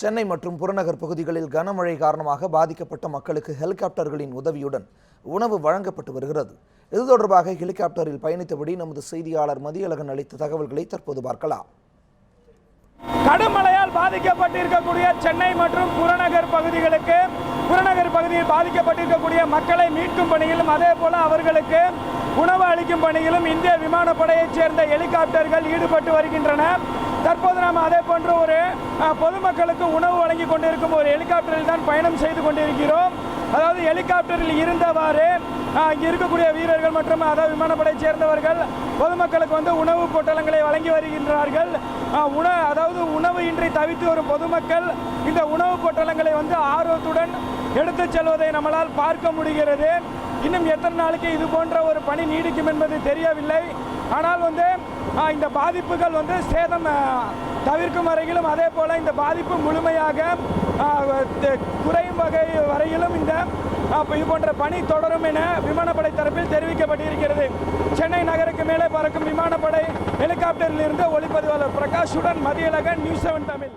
சென்னை மற்றும் புறநகர் பகுதிகளில் கனமழை காரணமாக பாதிக்கப்பட்ட மக்களுக்கு ஹெலிகாப்டர்களின் உதவியுடன் உணவு வழங்கப்பட்டு வருகிறது. இது தொடர்பாக ஹெலிகாப்டரில் பயணித்தபடி நமது செய்தியாளர் மதியழகன் அளித்த தகவல்களை தற்போது பார்க்கலாம். கடுமழையால் பாதிக்கப்பட்டிருக்கக்கூடிய சென்னை மற்றும் புறநகர் பகுதிகளுக்கு புறநகர் பகுதியில் பாதிக்கப்பட்டிருக்கக்கூடிய மக்களை மீட்கும் பணியிலும் அதே போல அவர்களுக்கு உணவு அளிக்கும் பணியிலும் இந்திய விமானப்படையைச் சேர்ந்த ஹெலிகாப்டர்கள் ஈடுபட்டு வருகின்றன. தற்போது நாம் அதே போன்ற ஒரு பொதுமக்களுக்கு உணவு வழங்கி கொண்டிருக்கும் ஒரு ஹெலிகாப்டரில் தான் பயணம் செய்து கொண்டிருக்கிறோம். அதாவது ஹெலிகாப்டரில் இருந்தவாறு இங்கே இருக்கக்கூடிய வீரர்கள் மற்றும் அதாவது விமானப்படையை சேர்ந்தவர்கள் பொதுமக்களுக்கு வந்து உணவு பொட்டலங்களை வழங்கி வருகின்றார்கள். உண அதாவது உணவு இன்றி தவித்து வரும் பொதுமக்கள் இந்த உணவு பொட்டலங்களை வந்து ஆர்வத்துடன் எடுத்துச் செல்வதை நம்மளால் பார்க்க முடிகிறது. இன்னும் எத்தனை நாளைக்கு இது போன்ற ஒரு பணி நீடிக்கும் என்பது தெரியவில்லை. ஆனால் வந்து இந்த பாதிப்புகள் வந்து சேதம் தவிர்க்கும் வரையிலும் அதே போல் இந்த பாதிப்பு முழுமையாக குறையும் வகை வரையிலும் இந்த இது போன்ற பணி தொடரும் என விமானப்படை தரப்பில் தெரிவிக்கப்பட்டிருக்கிறது. சென்னை நகருக்கு மேலே பறக்கும் விமானப்படை ஹெலிகாப்டரில் இருந்து ஒளிப்பதிவாளர் பிரகாஷுடன் மதியழகன் நியூஸ் செவன் தமிழ்.